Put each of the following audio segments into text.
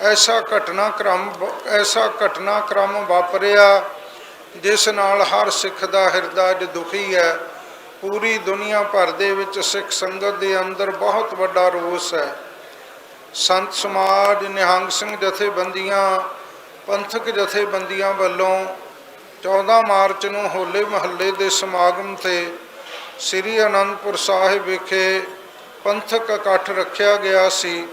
ਐਸਾ ਘਟਨਾਕ੍ਰਮ ਐਸਾ ਘਟਨਾਕ੍ਰਮ ਵਾਪਰਿਆ, ਜਿਸ ਨਾਲ ਹਰ ਸਿੱਖ ਦਾ ਹਿਰਦਾ ਅੱਜ ਦੁਖੀ ਹੈ। ਪੂਰੀ ਦੁਨੀਆ ਭਰ ਦੇ ਵਿੱਚ ਸਿੱਖ ਸੰਗਤ ਦੇ ਅੰਦਰ ਬਹੁਤ ਵੱਡਾ ਰੋਸ ਹੈ। ਸੰਤ ਸਮਾਜ ਨਿਹੰਗ ਸਿੰਘ ਜਥੇਬੰਦੀਆਂ, ਪੰਥਕ ਜਥੇਬੰਦੀਆਂ ਵੱਲੋਂ 14 ਮਾਰਚ ਨੂੰ ਹੋਲੇ ਮਹੱਲੇ ਦੇ ਸਮਾਗਮ ਤੇ ਸ੍ਰੀ ਅਨੰਦਪੁਰ ਸਾਹਿਬ ਵਿਖੇ ਪੰਥਕ ਇਕੱਠ ਰੱਖਿਆ ਗਿਆ ਸੀ।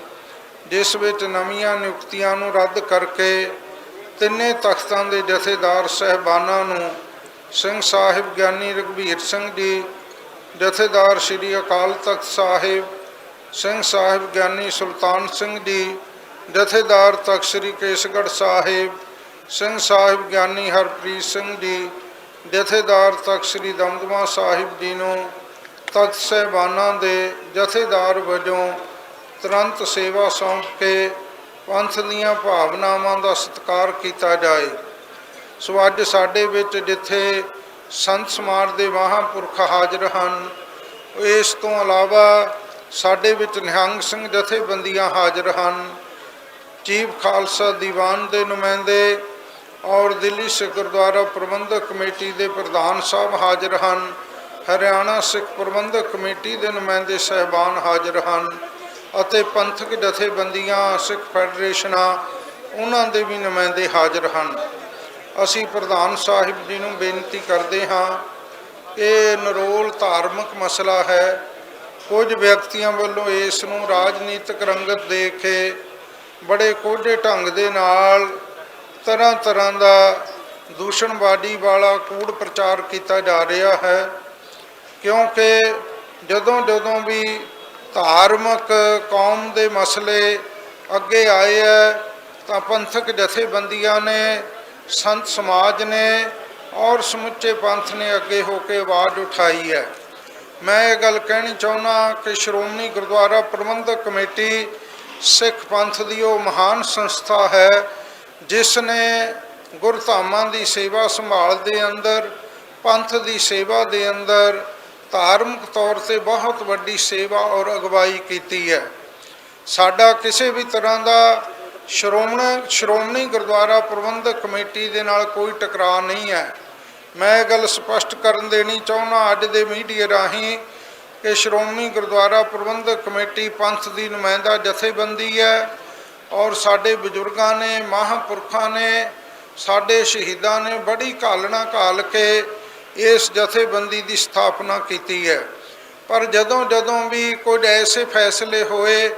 ਜਿਸ ਵਿੱਚ ਨਵੀਆਂ ਨਿਯੁਕਤੀਆਂ ਨੂੰ ਰੱਦ ਕਰਕੇ ਤਿੰਨੇ ਤਖਤਾਂ ਦੇ ਜਥੇਦਾਰ ਸਹਿਬਾਨਾਂ ਨੂੰ ਸਿੰਘ ਸਾਹਿਬ ਗਿਆਨੀ ਰਘਬੀਰ ਸਿੰਘ ਜੀ, ਜਥੇਦਾਰ ਸ੍ਰੀ ਅਕਾਲ ਤਖਤ ਸਾਹਿਬ, ਸਿੰਘ ਸਾਹਿਬ ਗਿਆਨੀ ਸੁਲਤਾਨ ਸਿੰਘ ਜੀ, ਜਥੇਦਾਰ ਤਖਤ ਸ੍ਰੀ ਕੇਸਗੜ੍ਹ ਸਾਹਿਬ, ਸਿੰਘ ਸਾਹਿਬ ਗਿਆਨੀ ਹਰਪ੍ਰੀਤ ਸਿੰਘ ਜੀ, ਜਥੇਦਾਰ ਤਖਤ ਸ੍ਰੀ ਦਮਦਮਾ ਸਾਹਿਬ ਜੀ ਨੂੰ ਤਖਤ ਸਹਿਬਾਨਾਂ ਦੇ ਜਥੇਦਾਰ ਵਜੋਂ ਤੁਰੰਤ ਸੇਵਾ ਸੌਂਪ ਕੇ ਪੰਥ ਦੀਆਂ ਭਾਵਨਾਵਾਂ ਦਾ ਸਤਿਕਾਰ ਕੀਤਾ ਜਾਏ। ਸੋ ਅੱਜ ਸਾਡੇ ਵਿੱਚ ਜਿੱਥੇ ਸੰਤ ਸਮਾਜ ਦੇ ਮਹਾਂਪੁਰਖ ਹਾਜ਼ਰ ਹਨ, ਇਸ ਤੋਂ ਇਲਾਵਾ ਸਾਡੇ ਵਿੱਚ ਨਿਹੰਗ ਸਿੰਘ ਜਥੇਬੰਦੀਆਂ ਹਾਜ਼ਰ ਹਨ, ਚੀਫ ਖਾਲਸਾ ਦੀਵਾਨ ਦੇ ਨੁਮਾਇੰਦੇ ਔਰ ਦਿੱਲੀ ਸਿੱਖ ਗੁਰਦੁਆਰਾ ਪ੍ਰਬੰਧਕ ਕਮੇਟੀ ਦੇ ਪ੍ਰਧਾਨ ਸਾਹਿਬ ਹਾਜ਼ਰ ਹਨ, ਹਰਿਆਣਾ ਸਿੱਖ ਪ੍ਰਬੰਧਕ ਕਮੇਟੀ ਦੇ ਨੁਮਾਇੰਦੇ ਸਹਿਬਾਨ ਹਾਜ਼ਰ ਹਨ। ਅਤੇ ਪੰਥਕ ਜਥੇਬੰਦੀਆਂ, ਸਿੱਖ ਫੈਡਰੇਸ਼ਨਾਂ ਉਹਨਾਂ ਦੇ ਵੀ ਨੁਮਾਇੰਦੇ ਹਾਜ਼ਰ ਹਨ। ਅਸੀਂ ਪ੍ਰਧਾਨ ਸਾਹਿਬ ਜੀ ਨੂੰ ਬੇਨਤੀ ਕਰਦੇ ਹਾਂ, ਇਹ ਨਰੋਲ ਧਾਰਮਿਕ ਮਸਲਾ ਹੈ। ਕੁਝ ਵਿਅਕਤੀਆਂ ਵੱਲੋਂ ਇਸ ਨੂੰ ਰਾਜਨੀਤਿਕ ਰੰਗਤ ਦੇ ਕੇ ਬੜੇ ਕੋਝੇ ਢੰਗ ਦੇ ਨਾਲ ਤਰ੍ਹਾਂ ਤਰ੍ਹਾਂ ਦਾ ਦੂਸ਼ਣਵਾਦੀ ਵਾਲਾ ਕੂੜ ਪ੍ਰਚਾਰ ਕੀਤਾ ਜਾ ਰਿਹਾ ਹੈ। ਕਿਉਂਕਿ ਜਦੋਂ ਜਦੋਂ ਵੀ ਧਾਰਮਿਕ ਕੌਮ ਦੇ ਮਸਲੇ ਅੱਗੇ ਆਏ ਹੈ ਤਾਂ ਪੰਥਕ ਜਥੇਬੰਦੀਆਂ ਨੇ, ਸੰਤ ਸਮਾਜ ਨੇ ਔਰ ਸਮੁੱਚੇ ਪੰਥ ਨੇ ਅੱਗੇ ਹੋ ਕੇ ਆਵਾਜ਼ ਉਠਾਈ ਹੈ ਮੈਂ ਇਹ ਗੱਲ ਕਹਿਣੀ ਚਾਹੁੰਦਾ ਕਿ ਸ਼੍ਰੋਮਣੀ ਗੁਰਦੁਆਰਾ ਪ੍ਰਬੰਧਕ ਕਮੇਟੀ ਸਿੱਖ ਪੰਥ ਦੀ ਉਹ ਮਹਾਨ ਸੰਸਥਾ ਹੈ, ਜਿਸ ਨੇ ਗੁਰਧਾਮਾਂ ਦੀ ਸੇਵਾ ਸੰਭਾਲ ਦੇ ਅੰਦਰ, ਪੰਥ ਦੀ ਸੇਵਾ ਦੇ ਅੰਦਰ ਧਾਰਮਿਕ ਤੌਰ ਤੇ ਬਹੁਤ ਵੱਡੀ ਸੇਵਾ ਔਰ ਅਗਵਾਈ ਕੀਤੀ ਹੈ। ਸਾਡਾ ਕਿਸੇ ਵੀ ਤਰ੍ਹਾਂ ਦਾ ਸ਼੍ਰੋਮਣੀ ਸ਼੍ਰੋਮਣੀ ਗੁਰਦੁਆਰਾ ਪ੍ਰਬੰਧਕ ਕਮੇਟੀ ਦੇ ਨਾਲ ਕੋਈ ਟਕਰਾਅ ਨਹੀਂ ਹੈ। ਮੈਂ ਇਹ ਗੱਲ ਸਪਸ਼ਟ ਕਰਨ ਦੇਣੀ ਚਾਹੁੰਦਾ ਅੱਜ ਦੇ ਮੀਡੀਆ ਰਾਹੀਂ ਕਿ ਸ਼੍ਰੋਮਣੀ ਗੁਰਦੁਆਰਾ ਪ੍ਰਬੰਧਕ ਕਮੇਟੀ ਪੰਥ ਦੀ ਨੁਮਾਇੰਦਾ ਜਥੇਬੰਦੀ ਹੈ ਔਰ ਸਾਡੇ ਬਜ਼ੁਰਗਾਂ ਨੇ, ਮਹਾਂਪੁਰਖਾਂ ਨੇ, ਸਾਡੇ ਸ਼ਹੀਦਾਂ ਨੇ ਬੜੀ ਘਾਲਣਾ ਘਾਲ ਕੇ ਇਸ ਜਥੇਬੰਦੀ ਦੀ ਸਥਾਪਨਾ ਕੀਤੀ ਹੈ। ਪਰ ਜਦੋਂ ਜਦੋਂ ਵੀ ਕੁਝ ਐਸੇ ਫੈਸਲੇ ਹੋਏ,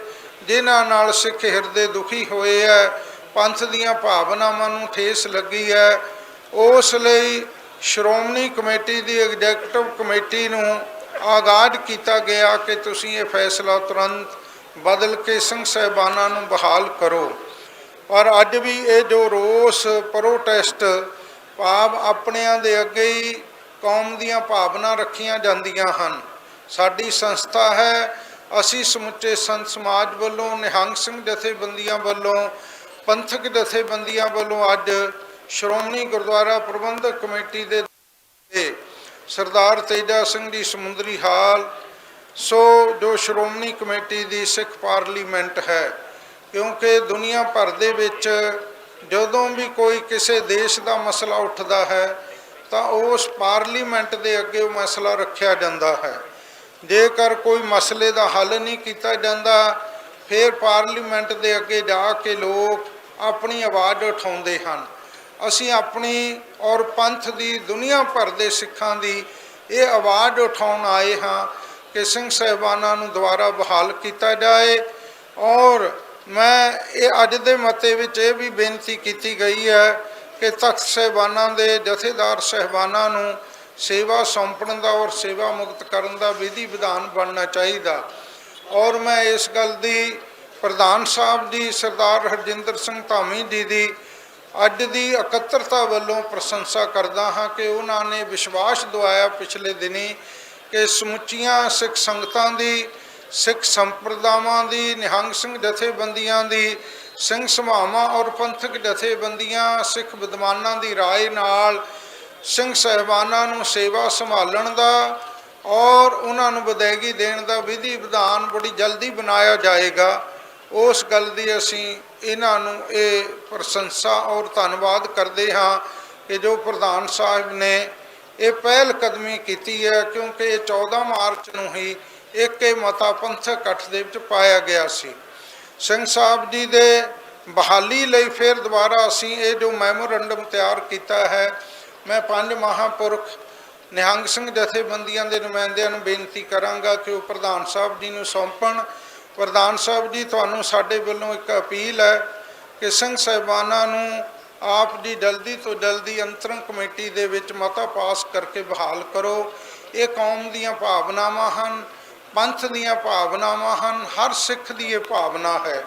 ਜਿਨ੍ਹਾਂ ਨਾਲ ਸਿੱਖ ਹਿਰਦੇ ਦੁਖੀ ਹੋਏ ਹੈ ਪੰਥ ਦੀਆਂ ਭਾਵਨਾਵਾਂ ਨੂੰ ਠੇਸ ਲੱਗੀ ਹੈ ਉਸ ਲਈ ਸ਼੍ਰੋਮਣੀ ਕਮੇਟੀ ਦੀ ਐਗਜ਼ੈਕਟਿਵ ਕਮੇਟੀ ਨੂੰ ਆਗਾਜ਼ ਕੀਤਾ ਗਿਆ ਕਿ ਤੁਸੀਂ ਇਹ ਫੈਸਲਾ ਤੁਰੰਤ ਬਦਲ ਕੇ ਸਿੰਘ ਸਾਹਿਬਾਨਾਂ ਨੂੰ ਬਹਾਲ ਕਰੋ। ਪਰ ਅੱਜ ਵੀ ਇਹ ਜੋ ਰੋਸ ਪ੍ਰੋਟੈਸਟ ਭਾਵ ਆਪਣਿਆਂ ਦੇ ਅੱਗੇ ਹੀ ਕੌਮ ਦੀਆਂ ਭਾਵਨਾ ਰੱਖੀਆਂ ਜਾਂਦੀਆਂ ਹਨ। ਸਾਡੀ ਸੰਸਥਾ ਹੈ, ਅਸੀਂ ਸਮੁੱਚੇ ਸੰਤ ਸਮਾਜ ਵੱਲੋਂ, ਨਿਹੰਗ ਸਿੰਘ ਜਥੇਬੰਦੀਆਂ ਵੱਲੋਂ, ਪੰਥਕ ਜਥੇਬੰਦੀਆਂ ਵੱਲੋਂ ਅੱਜ ਸ਼੍ਰੋਮਣੀ ਗੁਰਦੁਆਰਾ ਪ੍ਰਬੰਧਕ ਕਮੇਟੀ ਦੇ ਸਰਦਾਰ ਤੇਜਾ ਸਿੰਘ ਦੀ ਸਮੁੰਦਰੀ ਹਾਲ, ਸੋ ਜੋ ਸ਼੍ਰੋਮਣੀ ਕਮੇਟੀ ਦੀ ਸਿੱਖ ਪਾਰਲੀਮੈਂਟ ਹੈ, ਕਿਉਂਕਿ ਦੁਨੀਆ ਭਰ ਦੇ ਵਿੱਚ ਜਦੋਂ ਵੀ ਕੋਈ ਕਿਸੇ ਦੇਸ਼ ਦਾ ਮਸਲਾ ਉੱਠਦਾ ਹੈ ਤਾਂ ਉਸ ਪਾਰਲੀਮੈਂਟ ਦੇ ਅੱਗੇ ਉਹ ਮਸਲਾ ਰੱਖਿਆ ਜਾਂਦਾ ਹੈ। ਜੇਕਰ ਕੋਈ ਮਸਲੇ ਦਾ ਹੱਲ ਨਹੀਂ ਕੀਤਾ ਜਾਂਦਾ, ਫਿਰ ਪਾਰਲੀਮੈਂਟ ਦੇ ਅੱਗੇ ਜਾ ਕੇ ਲੋਕ ਆਪਣੀ ਆਵਾਜ਼ ਉਠਾਉਂਦੇ ਹਨ। ਅਸੀਂ ਆਪਣੀ ਔਰ ਪੰਥ ਦੀ ਦੁਨੀਆ ਭਰ ਦੇ ਸਿੱਖਾਂ ਦੀ ਇਹ ਆਵਾਜ਼ ਉਠਾਉਣ ਆਏ ਹਾਂ ਕਿ ਸਿੰਘ ਸਾਹਿਬਾਨਾਂ ਨੂੰ ਦੁਬਾਰਾ ਬਹਾਲ ਕੀਤਾ ਜਾਏ। ਔਰ ਮੈਂ ਇਹ ਅੱਜ ਦੇ ਮਤੇ ਵਿੱਚ ਇਹ ਵੀ ਬੇਨਤੀ ਕੀਤੀ ਗਈ ਹੈ ਕਿ ਤਖਤ ਸਾਹਿਬਾਨਾਂ ਦੇ ਜਥੇਦਾਰ ਸਹਿਬਾਨਾਂ ਨੂੰ ਸੇਵਾ ਸੌਂਪਣ ਦਾ ਔਰ ਸੇਵਾ ਮੁਕਤ ਕਰਨ ਦਾ ਵਿਧੀ ਵਿਧਾਨ ਬਣਨਾ ਚਾਹੀਦਾ। ਔਰ ਮੈਂ ਇਸ ਗੱਲ ਦੀ ਪ੍ਰਧਾਨ ਸਾਹਿਬ ਜੀ ਸਰਦਾਰ ਹਰਜਿੰਦਰ ਸਿੰਘ ਧਾਮੀ ਜੀ ਦੀ ਅੱਜ ਦੀ ਇਕੱਤਰਤਾ ਵੱਲੋਂ ਪ੍ਰਸ਼ੰਸਾ ਕਰਦਾ ਹਾਂ ਕਿ ਉਹਨਾਂ ਨੇ ਵਿਸ਼ਵਾਸ ਦਿਵਾਇਆ ਪਿਛਲੇ ਦਿਨੀ ਕਿ ਸਮੁੱਚੀਆਂ ਸਿੱਖ ਸੰਗਤਾਂ ਦੀ, ਸਿੱਖ ਸੰਪਰਦਾਵਾਂ ਦੀ, ਨਿਹੰਗ ਸਿੰਘ ਜਥੇਬੰਦੀਆਂ ਦੀ ਸਿੰਘ ਸਭਾਵਾਂ ਔਰ ਪੰਥਕ ਜਥੇਬੰਦੀਆਂ, ਸਿੱਖ ਵਿਦਵਾਨਾਂ ਦੀ ਰਾਏ ਨਾਲ ਸਿੰਘ ਸਹਿਬਾਨਾਂ ਨੂੰ ਸੇਵਾ ਸੰਭਾਲਣ ਦਾ ਔਰ ਉਹਨਾਂ ਨੂੰ ਵਿਦਾਇਗੀ ਦੇਣ ਦਾ ਵਿਧੀ ਵਿਧਾਨ ਬੜੀ ਜਲਦੀ ਬਣਾਇਆ ਜਾਏਗਾ। ਉਸ ਗੱਲ ਦੀ ਅਸੀਂ ਇਹਨਾਂ ਨੂੰ ਇਹ ਪ੍ਰਸ਼ੰਸਾ ਔਰ ਧੰਨਵਾਦ ਕਰਦੇ ਹਾਂ ਕਿ ਜੋ ਪ੍ਰਧਾਨ ਸਾਹਿਬ ਨੇ ਇਹ ਪਹਿਲ ਕਦਮੀ ਕੀਤੀ ਹੈ, ਕਿਉਂਕਿ 14 ਮਾਰਚ ਨੂੰ ਹੀ ਇੱਕ ਇਹ ਮਤਾ ਪੰਥਕ ਇਕੱਠ ਦੇ ਵਿੱਚ ਪਾਇਆ ਗਿਆ ਸੀ। ਸਿੰਘ ਸਾਹਿਬ ਜੀ ਦੇ ਬਹਾਲੀ ਲਈ ਫਿਰ ਦੁਬਾਰਾ ਅਸੀਂ ਇਹ ਜੋ ਮੈਮੋਰੰਡਮ ਤਿਆਰ ਕੀਤਾ ਹੈ, ਮੈਂ ਪੰਜ ਮਹਾਪੁਰਖ ਨਿਹੰਗ ਸਿੰਘ ਜਥੇਬੰਦੀਆਂ ਦੇ ਨੁਮਾਇੰਦਿਆਂ ਨੂੰ ਬੇਨਤੀ ਕਰਾਂਗਾ ਕਿ ਉਹ ਪ੍ਰਧਾਨ ਸਾਹਿਬ ਜੀ ਨੂੰ ਸੌਂਪਣ। ਪ੍ਰਧਾਨ ਸਾਹਿਬ ਜੀ, ਤੁਹਾਨੂੰ ਸਾਡੇ ਵੱਲੋਂ ਇੱਕ ਅਪੀਲ ਹੈ ਕਿ ਸਿੰਘ ਸਾਹਿਬਾਨਾਂ ਨੂੰ ਆਪ ਜੀ ਜਲਦੀ ਤੋਂ ਜਲਦੀ ਅੰਤਰੰਗ ਕਮੇਟੀ ਦੇ ਵਿੱਚ ਮਤਾ ਪਾਸ ਕਰਕੇ ਬਹਾਲ ਕਰੋ। ਇਹ ਕੌਮ ਦੀਆਂ ਭਾਵਨਾਵਾਂ ਹਨ। ਪੰਥ ਦੀਆਂ ਭਾਵਨਾਵਾਂ ਹਨ ਹਰ ਸਿੱਖ ਦੀ ਇਹ ਭਾਵਨਾ ਹੈ।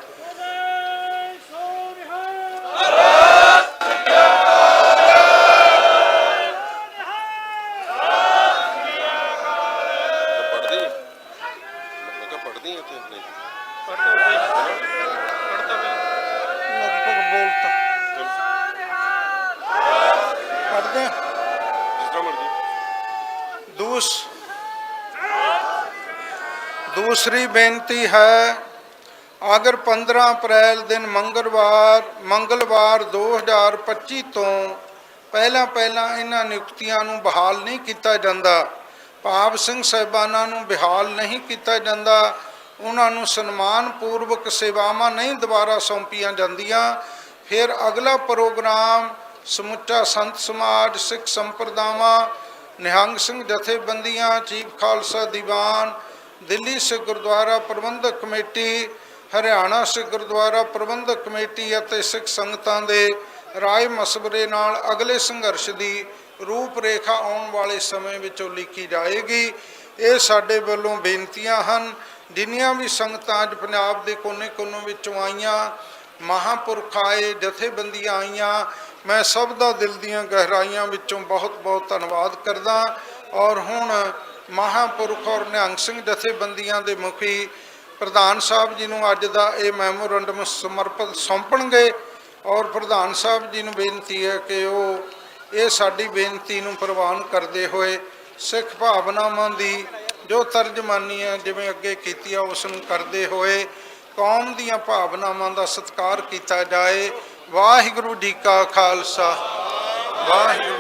ਪੜਦੀ ਮੈਂ ਕਿਹਾ ਪੜਦੀ ਹੈ ਤੇ ਨਹੀਂ ਲਗਭਗ ਬੋਲਤਾ ਪੜਦੇ ਹਾਂ। ਜਿਸ ਤਰ੍ਹਾਂ ਮਰਜ਼ੀ ਦੂਸ ਦੂਸਰੀ ਬੇਨਤੀ ਹੈ ਅਗਰ 15 ਅਪ੍ਰੈਲ ਦਿਨ ਮੰਗਲਵਾਰ ਮੰਗਲਵਾਰ 2025 ਤੋਂ ਪਹਿਲਾਂ ਪਹਿਲਾਂ ਇਹਨਾਂ ਨਿਯੁਕਤੀਆਂ ਨੂੰ ਬਹਾਲ ਨਹੀਂ ਕੀਤਾ ਜਾਂਦਾ। ਭਾਵ ਸਿੰਘ ਸਾਹਿਬਾਨਾਂ ਨੂੰ ਬਹਾਲ ਨਹੀਂ ਕੀਤਾ ਜਾਂਦਾ। ਉਹਨਾਂ ਨੂੰ ਸਨਮਾਨ ਪੂਰਵਕ ਸੇਵਾਵਾਂ ਨਹੀਂ ਦੁਬਾਰਾ ਸੌਂਪੀਆਂ ਜਾਂਦੀਆਂ। ਫਿਰ ਅਗਲਾ ਪ੍ਰੋਗਰਾਮ ਸਮੁੱਚਾ ਸੰਤ ਸਮਾਜ, ਸਿੱਖ ਸੰਪਰਦਾਵਾਂ, ਨਿਹੰਗ ਸਿੰਘ ਜਥੇਬੰਦੀਆਂ, chief Khalsa Diwan Delhi Sikh Gurdwara Prabandhak committee, Haryana Sikh Gurdwara Prabandhak committee ਅਤੇ ਸਿੱਖ ਸੰਗਤਾਂ ਦੇ ਰਾਏ ਮਸਵਰੇ ਨਾਲ ਅਗਲੇ ਸੰਘਰਸ਼ ਦੀ ਰੂਪਰੇਖਾ ਆਉਣ ਵਾਲੇ ਸਮੇਂ ਵਿੱਚ ਉਲੀਕੀ ਜਾਏਗੀ। ਇਹ ਸਾਡੇ ਵੱਲੋਂ ਬੇਨਤੀਆਂ ਹਨ। ਜਿੰਨੀਆਂ ਵੀ ਸੰਗਤਾਂ ਅੱਜ ਪੰਜਾਬ ਦੇ ਕੋਨੇ-ਕੋਨੇ ਵਿੱਚੋਂ ਆਈਆਂ, ਮਹਾਂਪੁਰਖ ਆਏ, ਜਥੇਬੰਦੀਆਂ ਆਈਆਂ, ਮੈਂ ਸਭ ਦਾ ਦਿਲ ਦੀਆਂ ਗਹਿਰਾਈਆਂ ਵਿੱਚੋਂ ਬਹੁਤ-ਬਹੁਤ ਧੰਨਵਾਦ ਕਰਦਾ ਔਰ ਹੁਣ ਮਹਾਂਪੁਰਖ ਔਰ ਨਿਹੰਗ ਸਿੰਘ ਜਥੇਬੰਦੀਆਂ ਦੇ ਮੁਖੀ ਪ੍ਰਧਾਨ ਸਾਹਿਬ ਜੀ ਨੂੰ ਅੱਜ ਦਾ ਇਹ ਮੈਮੋਰੰਡਮ ਸਮਰਪਿਤ ਸੌਂਪਣਗੇ ਔਰ ਪ੍ਰਧਾਨ ਸਾਹਿਬ ਜੀ ਨੂੰ ਬੇਨਤੀ ਹੈ ਕਿ ਉਹ ਇਹ ਸਾਡੀ ਬੇਨਤੀ ਨੂੰ ਪ੍ਰਵਾਨ ਕਰਦੇ ਹੋਏ ਸਿੱਖ ਭਾਵਨਾਵਾਂ ਦੀ ਜੋ ਤਰਜਮਾਨੀ ਹੈ, ਜਿਵੇਂ ਅੱਗੇ ਕੀਤੀ ਆ, ਉਸ ਨੂੰ ਕਰਦੇ ਹੋਏ ਕੌਮ ਦੀਆਂ ਭਾਵਨਾਵਾਂ ਦਾ ਸਤਿਕਾਰ ਕੀਤਾ ਜਾਏ। ਵਾਹਿਗੁਰੂ ਜੀ ਕਾ ਖਾਲਸਾ। ਵਾਹਿਗੁਰੂ